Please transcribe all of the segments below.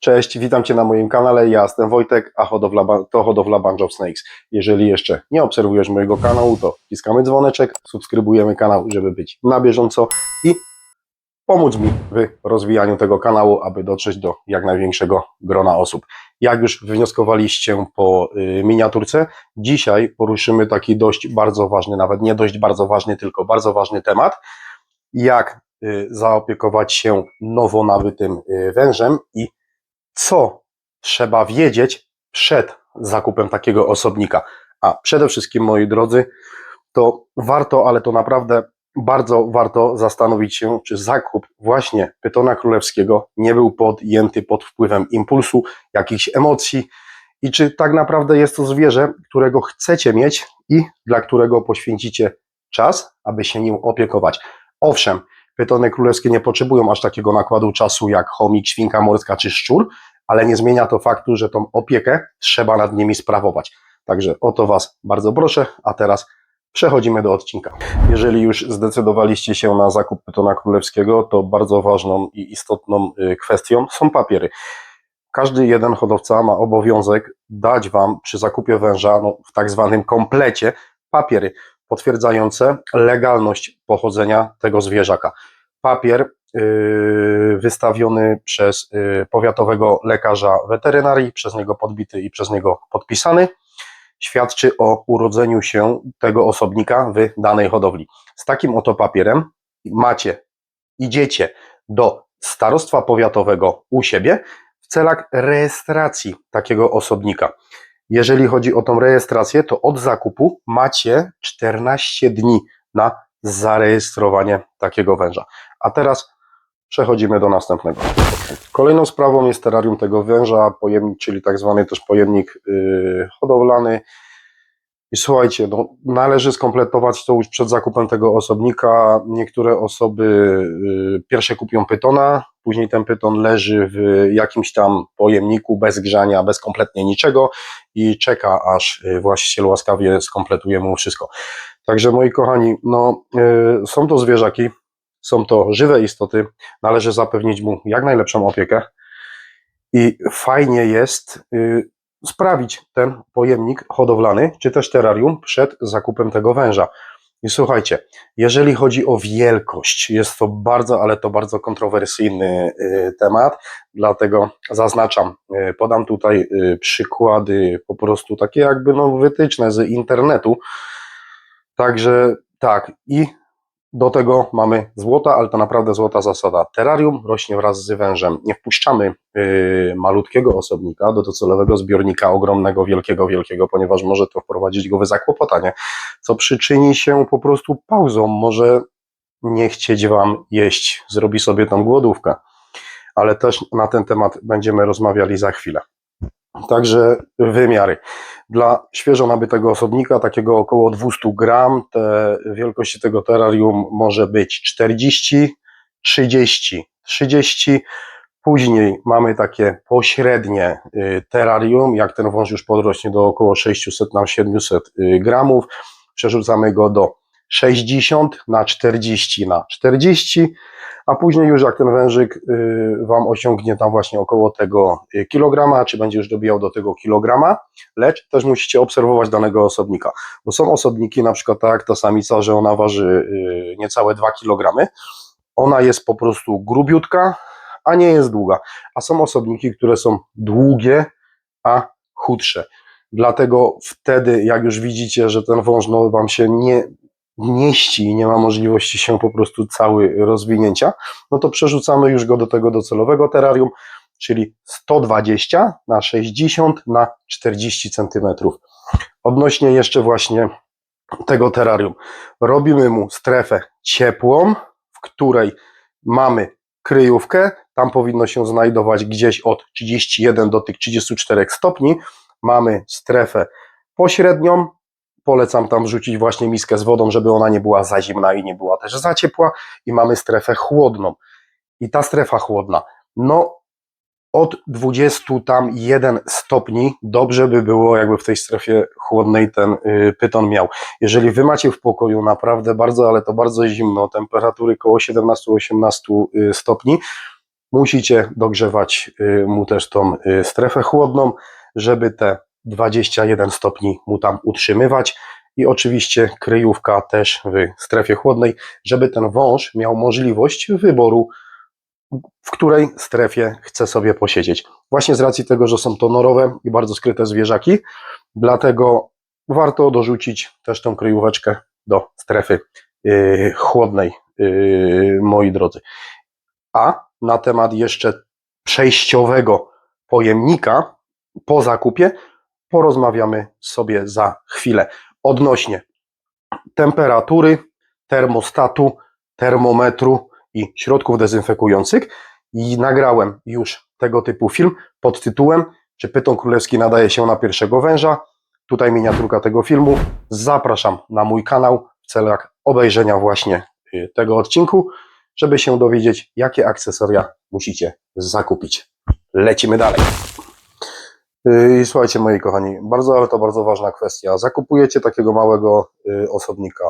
Cześć, witam Cię na moim kanale. Ja jestem Wojtek, a hodowla, to hodowla Bunch of Snakes. Jeżeli jeszcze nie obserwujesz mojego kanału, to wciskamy dzwoneczek, subskrybujemy kanał, żeby być na bieżąco i pomóc mi w rozwijaniu tego kanału, aby dotrzeć do jak największego grona osób. Jak już wywnioskowaliście po y, miniaturce, dzisiaj poruszymy taki dość bardzo ważny, nawet nie dość bardzo ważny, tylko bardzo ważny temat, jak y, zaopiekować się nowo nabytym y, wężem i co trzeba wiedzieć przed zakupem takiego osobnika. A przede wszystkim, moi drodzy, to warto, ale to naprawdę bardzo warto zastanowić się, czy zakup właśnie pytona królewskiego nie był podjęty pod wpływem impulsu, jakichś emocji i czy tak naprawdę jest to zwierzę, którego chcecie mieć i dla którego poświęcicie czas, aby się nim opiekować. Owszem, pytony królewskie nie potrzebują aż takiego nakładu czasu jak chomik, świnka morska czy szczur, ale nie zmienia to faktu, że tą opiekę trzeba nad nimi sprawować. Także o to Was bardzo proszę, a teraz przechodzimy do odcinka. Jeżeli już zdecydowaliście się na zakup pytona królewskiego, to bardzo ważną i istotną y, kwestią są papiery. Każdy jeden hodowca ma obowiązek dać Wam przy zakupie węża no, w tak zwanym komplecie papiery potwierdzające legalność pochodzenia tego zwierzaka. Papier wystawiony przez yy, powiatowego lekarza weterynarii, przez niego podbity i przez niego podpisany, świadczy o urodzeniu się tego osobnika w danej hodowli. Z takim oto papierem macie, idziecie do starostwa powiatowego u siebie w celach rejestracji takiego osobnika. Jeżeli chodzi o tą rejestrację, to od zakupu macie 14 dni na zarejestrowanie takiego węża. A teraz przechodzimy do następnego. Kolejną sprawą jest terrarium tego węża, pojemnik, czyli tak zwany też pojemnik yy, hodowlany. I słuchajcie, no, należy skompletować to już przed zakupem tego osobnika. Niektóre osoby yy, pierwsze kupią pytona, później ten pyton leży w jakimś tam pojemniku bez grzania, bez kompletnie niczego i czeka, aż yy, właściciel łaskawie skompletuje mu wszystko. Także moi kochani, no, yy, są to zwierzaki, są to żywe istoty, należy zapewnić mu jak najlepszą opiekę i fajnie jest y, sprawić ten pojemnik hodowlany, czy też terrarium przed zakupem tego węża. I słuchajcie, jeżeli chodzi o wielkość, jest to bardzo, ale to bardzo kontrowersyjny y, temat, dlatego zaznaczam, y, podam tutaj przykłady po prostu takie jakby no wytyczne z internetu. Także tak, i do tego mamy złota, ale to naprawdę złota zasada. Terrarium rośnie wraz z wężem. Nie wpuszczamy yy, malutkiego osobnika do docelowego zbiornika ogromnego, wielkiego, wielkiego, ponieważ może to wprowadzić go w zakłopotanie, co przyczyni się po prostu pauzą. Może nie chcieć Wam jeść, zrobi sobie tą głodówkę. Ale też na ten temat będziemy rozmawiali za chwilę. Także wymiary. Dla świeżo nabytego osobnika, takiego około 200 gram, te wielkości tego terrarium może być 40, 30, 30. Później mamy takie pośrednie y, terrarium, jak ten wąż już podrośnie do około 600 na 700 y, gramów, przerzucamy go do 60 na 40 na 40, a później już jak ten wężyk y, Wam osiągnie tam właśnie około tego y, kilograma, czy będzie już dobijał do tego kilograma, lecz też musicie obserwować danego osobnika, bo są osobniki, na przykład tak ta samica, że ona waży y, niecałe 2 kg, ona jest po prostu grubiutka, a nie jest długa, a są osobniki, które są długie, a chudsze. Dlatego wtedy, jak już widzicie, że ten wąż no, Wam się nie mieści i nie ma możliwości się po prostu cały rozwinięcia, no to przerzucamy już go do tego docelowego terrarium, czyli 120 na 60 na 40 cm. Odnośnie jeszcze właśnie tego terrarium, robimy mu strefę ciepłą, w której mamy kryjówkę, tam powinno się znajdować gdzieś od 31 do tych 34 stopni, mamy strefę pośrednią, polecam tam wrzucić właśnie miskę z wodą, żeby ona nie była za zimna i nie była też za ciepła i mamy strefę chłodną. I ta strefa chłodna, no od 20 tam 1 stopni dobrze by było, jakby w tej strefie chłodnej ten y, pyton miał. Jeżeli wy macie w pokoju naprawdę bardzo, ale to bardzo zimno, temperatury koło 17-18 y, stopni, musicie dogrzewać y, mu też tą strefę chłodną, żeby te 21 stopni mu tam utrzymywać. I oczywiście kryjówka też w strefie chłodnej, żeby ten wąż miał możliwość wyboru, w której strefie chce sobie posiedzieć. Właśnie z racji tego, że są to norowe i bardzo skryte zwierzaki, dlatego warto dorzucić też tą kryjóweczkę do strefy yy, chłodnej, yy, moi drodzy. A na temat jeszcze przejściowego pojemnika po zakupie porozmawiamy sobie za chwilę. Odnośnie temperatury, termostatu, termometru i środków dezynfekujących. I nagrałem już tego typu film pod tytułem Czy pyton królewski nadaje się na pierwszego węża? Tutaj miniaturka tego filmu. Zapraszam na mój kanał w celach obejrzenia właśnie y, tego odcinku, żeby się dowiedzieć, jakie akcesoria musicie zakupić. Lecimy dalej. Y, I słuchajcie, moi kochani, bardzo, ale to bardzo ważna kwestia. Zakupujecie takiego małego y, osobnika.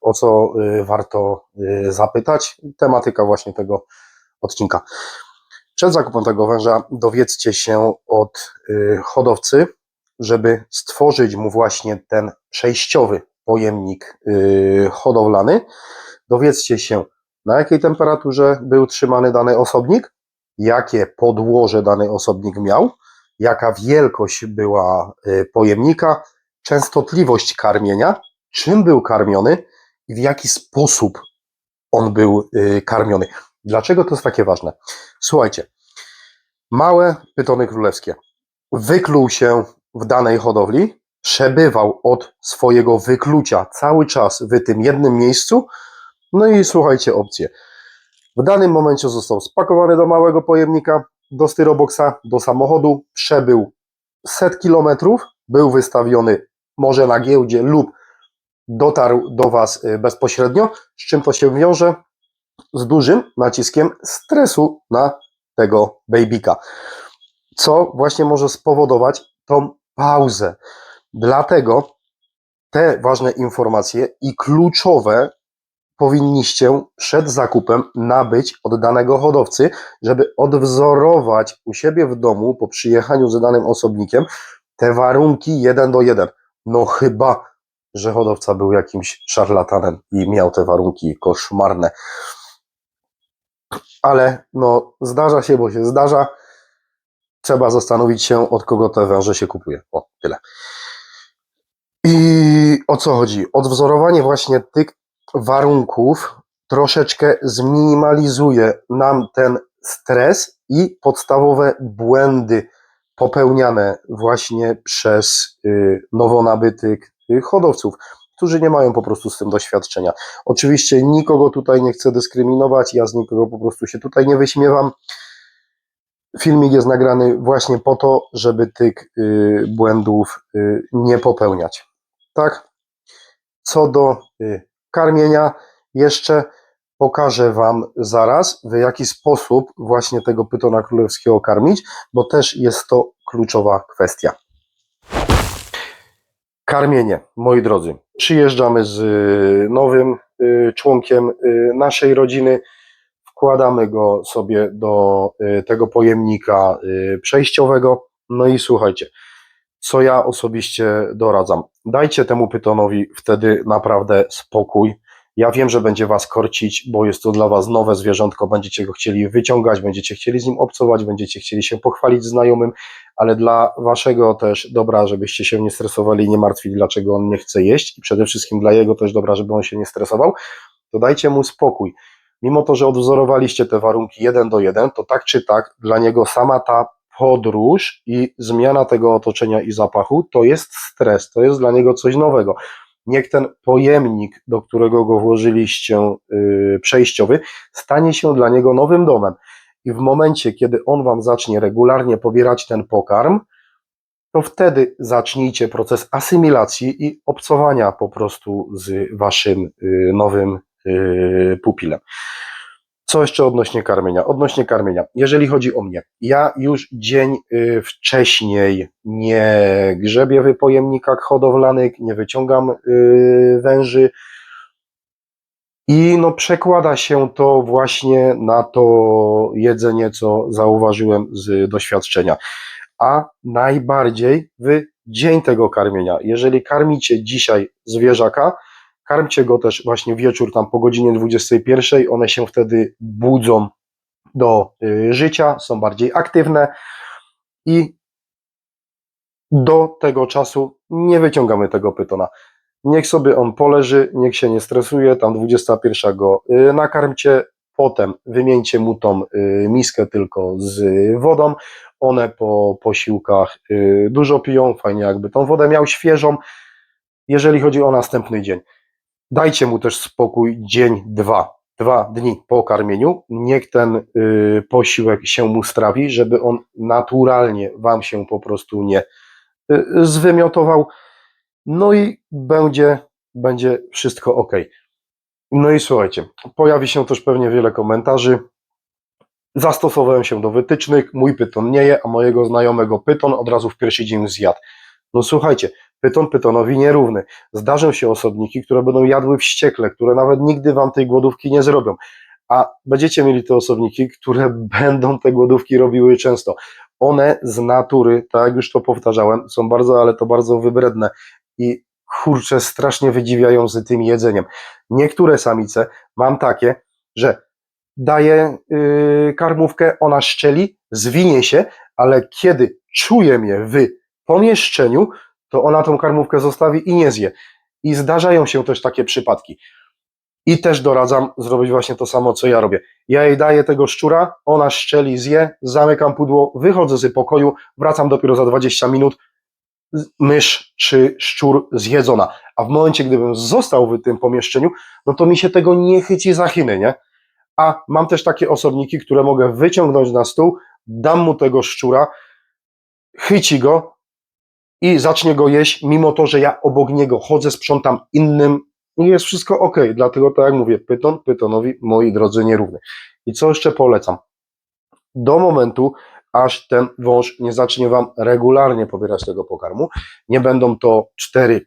O co y, warto zapytać? Tematyka właśnie tego odcinka. Przed zakupem tego węża dowiedzcie się od hodowcy, żeby stworzyć mu właśnie ten przejściowy pojemnik hodowlany. Dowiedzcie się, na jakiej temperaturze był trzymany dany osobnik, jakie podłoże dany osobnik miał, jaka wielkość była y, pojemnika, częstotliwość karmienia, czym był karmiony i w jaki sposób on był y, karmiony. Dlaczego to jest takie ważne? Słuchajcie, małe pytony królewskie wykluł się w danej hodowli, przebywał od swojego wyklucia cały czas w tym jednym miejscu. No i słuchajcie, opcje. W danym momencie został spakowany do małego pojemnika, do styroboksa, do samochodu, przebył set kilometrów, był wystawiony może na giełdzie lub dotarł do Was y, bezpośrednio, z czym to się wiąże? Z dużym naciskiem stresu na tego babyka, co właśnie może spowodować tą pauzę. Dlatego te ważne informacje i kluczowe powinniście przed zakupem nabyć od danego hodowcy, żeby odwzorować u siebie w domu po przyjechaniu z danym osobnikiem te warunki jeden do jeden. No chyba, że hodowca był jakimś szarlatanem i miał te warunki koszmarne. Ale no zdarza się, bo się zdarza. Trzeba zastanowić się, od kogo te węże się kupuje. O, tyle. I o co chodzi? Odwzorowanie właśnie tych warunków troszeczkę zminimalizuje nam ten stres i podstawowe błędy popełniane właśnie przez y, nowo nabytych y, hodowców, którzy nie mają po prostu z tym doświadczenia. Oczywiście nikogo tutaj nie chcę dyskryminować, ja z nikogo po prostu się tutaj nie wyśmiewam. Filmik jest nagrany właśnie po to, żeby tych y, błędów nie popełniać. Tak? Co do karmienia, jeszcze pokażę Wam zaraz, w jaki sposób właśnie tego pytona królewskiego karmić, bo też jest to kluczowa kwestia. Karmienie, moi drodzy. Przyjeżdżamy z y, nowym y, członkiem y, naszej rodziny. Wkładamy go sobie do tego pojemnika przejściowego. No i słuchajcie, co ja osobiście doradzam. Dajcie temu pytonowi wtedy naprawdę spokój. Ja wiem, że będzie was korcić, bo jest to dla was nowe zwierzątko, będziecie go chcieli wyciągać, będziecie chcieli z nim obcować, będziecie chcieli się pochwalić znajomym, ale dla waszego też dobra, żebyście się nie stresowali i nie martwili, dlaczego on nie chce jeść i przede wszystkim dla jego też dobra, żeby on się nie stresował, to dajcie mu spokój. Mimo to, że odwzorowaliście te warunki jeden do jeden, to tak czy tak dla niego sama ta podróż i zmiana tego otoczenia i zapachu to jest stres, to jest dla niego coś nowego. Niech ten pojemnik, do którego go włożyliście, yy, przejściowy, stanie się dla niego nowym domem. I w momencie, kiedy on wam zacznie regularnie pobierać ten pokarm, to wtedy zacznijcie proces asymilacji i obcowania po prostu z waszym yy, nowym yy, pupilem. Co jeszcze odnośnie karmienia? Odnośnie karmienia, jeżeli chodzi o mnie, ja już dzień y, wcześniej nie grzebię w pojemnikach hodowlanych, nie wyciągam y, węży. I no przekłada się to właśnie na to jedzenie, co zauważyłem z doświadczenia. A najbardziej w dzień tego karmienia. Jeżeli karmicie dzisiaj zwierzaka, karmcie go też właśnie wieczór tam po godzinie 21, one się wtedy budzą do y, życia, są bardziej aktywne i do tego czasu nie wyciągamy tego pytona. Niech sobie on poleży, niech się nie stresuje, tam 21 go y, nakarmcie, potem wymieńcie mu tą y, miskę tylko z wodą, one po posiłkach dużo piją, fajnie jakby tą wodę miał świeżą, jeżeli chodzi o następny dzień. Dajcie mu też spokój dzień, dwa, dwa dni po karmieniu, niech ten y, posiłek się mu strawi, żeby on naturalnie Wam się po prostu nie y, zwymiotował, no i będzie, będzie wszystko ok. No i słuchajcie, pojawi się też pewnie wiele komentarzy. Zastosowałem się do wytycznych, mój pyton nie je, a mojego znajomego pyton od razu w pierwszy dzień zjadł. No słuchajcie, pyton pytonowi nierówny. Zdarzą się osobniki, które będą jadły wściekle, które nawet nigdy wam tej głodówki nie zrobią. A będziecie mieli te osobniki, które będą te głodówki robiły często. One z natury, tak jak już to powtarzałem, są bardzo, ale to bardzo wybredne i kurczę, strasznie wydziwiają z tym jedzeniem. Niektóre samice mam takie, że daję yy, karmówkę, ona szczeli, zwinie się, ale kiedy czuje mnie w pomieszczeniu, to ona tą karmówkę zostawi i nie zje. I zdarzają się też takie przypadki. I też doradzam zrobić właśnie to samo, co ja robię. Ja jej daję tego szczura, ona szczeli, zje, zamykam pudło, wychodzę z pokoju, wracam dopiero za 20 minut, mysz czy szczur zjedzona. A w momencie, gdybym został w tym pomieszczeniu, no to mi się tego nie chyci za chiny, nie? A mam też takie osobniki, które mogę wyciągnąć na stół, dam mu tego szczura, chyci go i zacznie go jeść, mimo to, że ja obok niego chodzę, sprzątam innym i jest wszystko ok. Dlatego, tak jak mówię, pyton pytonowi, moi drodzy, nierówny. I co jeszcze polecam? Do momentu, aż ten wąż nie zacznie Wam regularnie pobierać tego pokarmu, nie będą to 4-5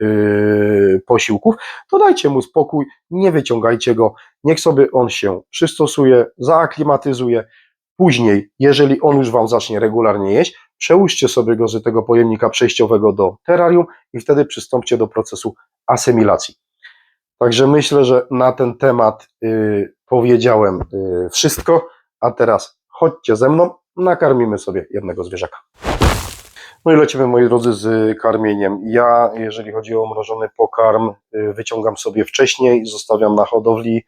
yy, posiłków, to dajcie mu spokój, nie wyciągajcie go, niech sobie on się przystosuje, zaaklimatyzuje. Później, jeżeli on już Wam zacznie regularnie jeść, przełóżcie sobie go z tego pojemnika przejściowego do terrarium i wtedy przystąpcie do procesu asymilacji. Także myślę, że na ten temat yy, powiedziałem yy, wszystko, a teraz chodźcie ze mną, nakarmimy sobie jednego zwierzaka. No i lecimy, moi drodzy, z karmieniem. Ja, jeżeli chodzi o mrożony pokarm, y, wyciągam sobie wcześniej, zostawiam na hodowli.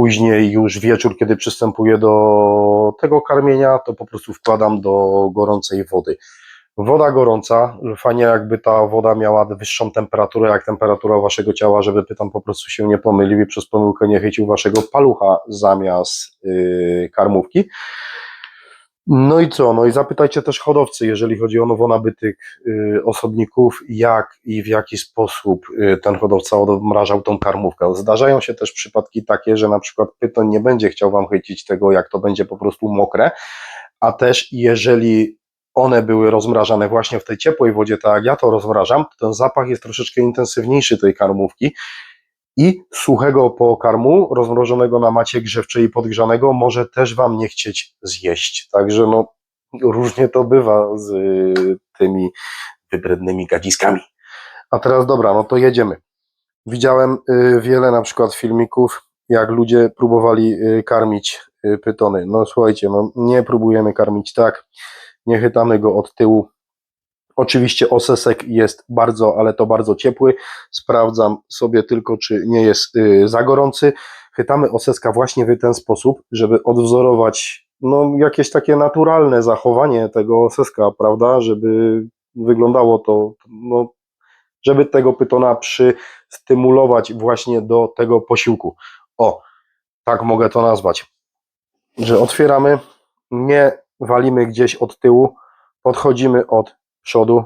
Później już wieczór, kiedy przystępuję do tego karmienia, to po prostu wkładam do gorącej wody. Woda gorąca, fajnie jakby ta woda miała wyższą temperaturę, jak temperatura waszego ciała, żeby pytam po prostu się nie pomylił i przez pomyłkę nie chycił waszego palucha zamiast yy, karmówki. No i co? No i zapytajcie też hodowcy, jeżeli chodzi o nowo nabytych y, osobników, jak i w jaki sposób y, ten hodowca odmrażał tą karmówkę. Zdarzają się też przypadki takie, że na przykład pyton nie będzie chciał wam chycić tego, jak to będzie po prostu mokre, a też jeżeli one były rozmrażane właśnie w tej ciepłej wodzie, tak jak ja to rozmrażam, to ten zapach jest troszeczkę intensywniejszy tej karmówki i suchego pokarmu, rozmrożonego na macie grzewczej i podgrzanego, może też Wam nie chcieć zjeść. Także no, różnie to bywa z y, tymi wybrednymi gadziskami. A teraz dobra, no to jedziemy. Widziałem y, wiele na przykład filmików, jak ludzie próbowali y, karmić pytony. No słuchajcie, no nie próbujemy karmić tak, nie chytamy go od tyłu, Oczywiście osesek jest bardzo, ale to bardzo ciepły. Sprawdzam sobie tylko, czy nie jest y, za gorący. Chytamy oseska właśnie w ten sposób, żeby odwzorować no, jakieś takie naturalne zachowanie tego oseska, prawda, żeby wyglądało to, no, żeby tego pytona przystymulować właśnie do tego posiłku. O, tak mogę to nazwać. Że otwieramy, nie walimy gdzieś od tyłu, podchodzimy od przodu,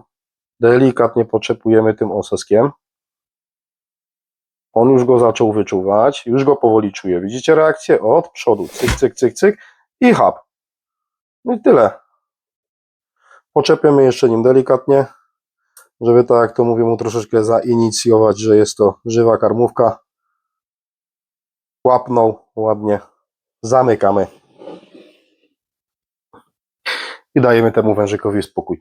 delikatnie poczepujemy tym oseskiem. On już go zaczął wyczuwać, już go powoli czuje. Widzicie reakcję? Od przodu, cyk, cyk, cyk, cyk i hap. No i tyle. Poczepiamy jeszcze nim delikatnie, żeby tak jak to mówię mu troszeczkę zainicjować, że jest to żywa karmówka. łapnął ładnie, zamykamy i dajemy temu wężykowi spokój.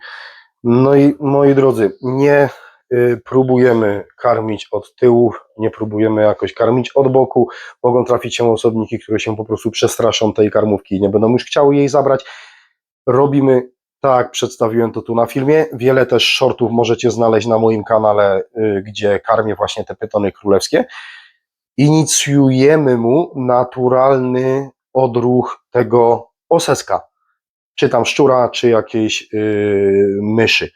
No i moi drodzy, nie y, próbujemy karmić od tyłu, nie próbujemy jakoś karmić od boku. Mogą trafić się osobniki, które się po prostu przestraszą tej karmówki i nie będą już chciały jej zabrać. Robimy tak, przedstawiłem to tu na filmie. Wiele też shortów możecie znaleźć na moim kanale, y, gdzie karmię właśnie te pytony królewskie. Inicjujemy mu naturalny odruch tego oseska czy tam szczura, czy jakiejś yy, myszy.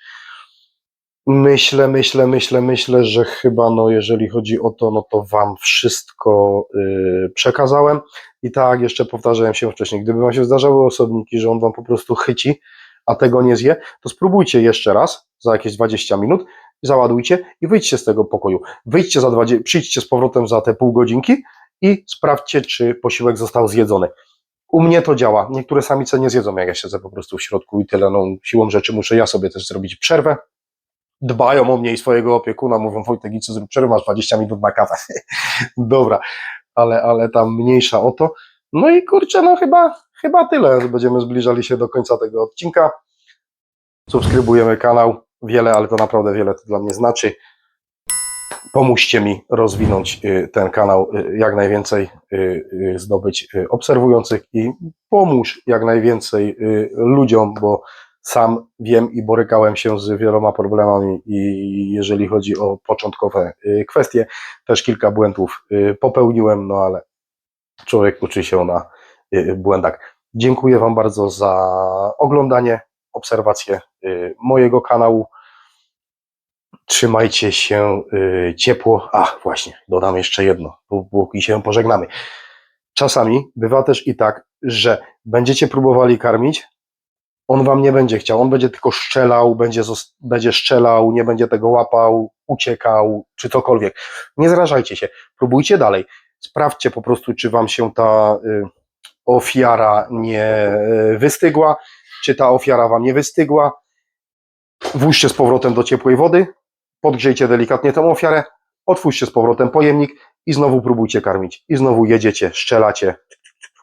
Myślę, myślę, myślę, myślę, że chyba, no, jeżeli chodzi o to, no to Wam wszystko yy, przekazałem. I tak, jeszcze powtarzałem się wcześniej, gdyby Wam się zdarzały osobniki, że on Wam po prostu chyci, a tego nie zje, to spróbujcie jeszcze raz, za jakieś 20 minut, załadujcie i wyjdźcie z tego pokoju. Wyjdźcie za 20, przyjdźcie z powrotem za te pół godzinki i sprawdźcie, czy posiłek został zjedzony. U mnie to działa. Niektóre samice nie zjedzą, jak ja siedzę po prostu w środku i tyle. No, siłą rzeczy muszę ja sobie też zrobić przerwę. Dbają o mnie i swojego opiekuna, mówią Wojtek, idź zrób przerwę, masz 20 minut na kawę. Dobra, ale, ale tam mniejsza o to. No i kurczę, no chyba, chyba tyle. Będziemy zbliżali się do końca tego odcinka. Subskrybujemy kanał. Wiele, ale to naprawdę wiele to dla mnie znaczy pomóżcie mi rozwinąć y, ten kanał, y, jak najwięcej y, zdobyć obserwujących i pomóż jak najwięcej ludziom, bo sam wiem i borykałem się z wieloma problemami i jeżeli chodzi o początkowe kwestie, też kilka błędów popełniłem, no ale człowiek uczy się na błędach. Dziękuję Wam bardzo za oglądanie, obserwację mojego kanału. Trzymajcie się y, ciepło. A, właśnie, dodam jeszcze jedno, póki się pożegnamy. Czasami bywa też i tak, że będziecie próbowali karmić, on wam nie będzie chciał, on będzie tylko szczelał, będzie, będzie szczelał, nie będzie tego łapał, uciekał, czy cokolwiek. Nie zrażajcie się, próbujcie dalej. Sprawdźcie po prostu, czy wam się ta y, ofiara nie y, wystygła, czy ta ofiara wam nie wystygła. Włóżcie z powrotem do ciepłej wody, podgrzejcie delikatnie tę ofiarę, otwórzcie z powrotem pojemnik i znowu próbujcie karmić. I znowu jedziecie, szczelacie,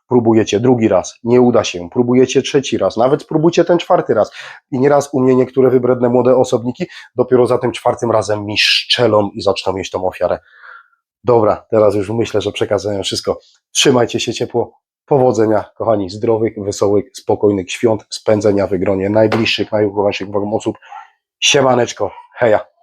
próbujecie drugi raz, nie uda się, próbujecie trzeci raz, nawet spróbujcie ten czwarty raz. I nieraz u mnie niektóre wybredne młode osobniki dopiero za tym czwartym razem mi szczelą i zaczną mieć tą ofiarę. Dobra, teraz już myślę, że przekazałem wszystko. Trzymajcie się ciepło. Powodzenia, kochani, zdrowych, wesołych, spokojnych świąt, spędzenia w gronie najbliższych, najukochańszych wam osób. Siemaneczko, heja.